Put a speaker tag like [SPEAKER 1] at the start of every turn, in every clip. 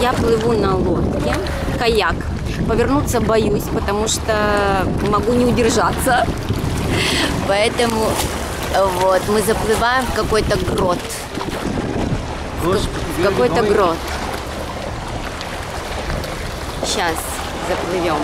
[SPEAKER 1] Я плыву на лодке, каяк. Повернуться боюсь, потому что могу не удержаться. Поэтому вот мы заплываем в какой-то грот. В какой-то грот. Сейчас заплывем.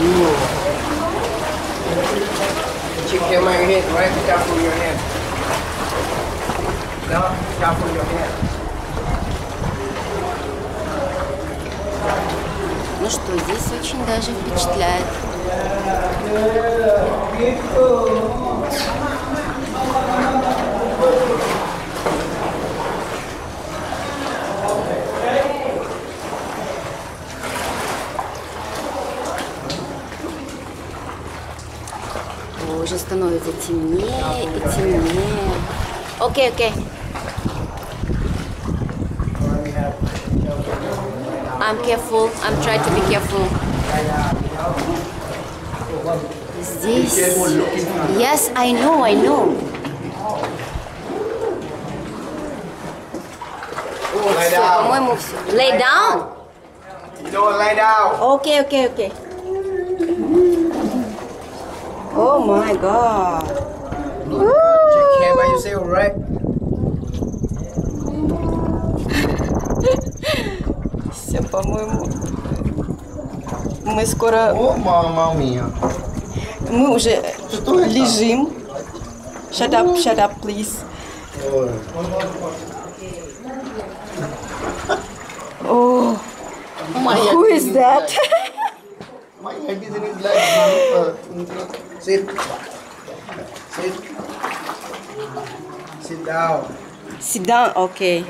[SPEAKER 2] Ooh. Chick them on your head, right at the top of your head. No, top of your head.
[SPEAKER 1] Ну что, здесь очень даже впечатляет. Уже становится темнее и темнее. Окей, окей. I'm careful. I'm trying to be careful. Здесь... Yes, I know, I know.
[SPEAKER 2] Lie
[SPEAKER 1] Все,
[SPEAKER 2] down.
[SPEAKER 1] по-моему, все. Lay down?
[SPEAKER 2] No, lie down.
[SPEAKER 1] Окей, окей, окей. О май гад.
[SPEAKER 2] Check hand by yourself, right?
[SPEAKER 1] Все, по-моему, мы скоро,
[SPEAKER 2] Oh, mamma mia.
[SPEAKER 1] мы уже
[SPEAKER 2] Что это?
[SPEAKER 1] лежим. Shut up, shut up, please. Oh, who is that?
[SPEAKER 2] My head is Sit. Sit. Sit down.
[SPEAKER 1] Sit down, okay.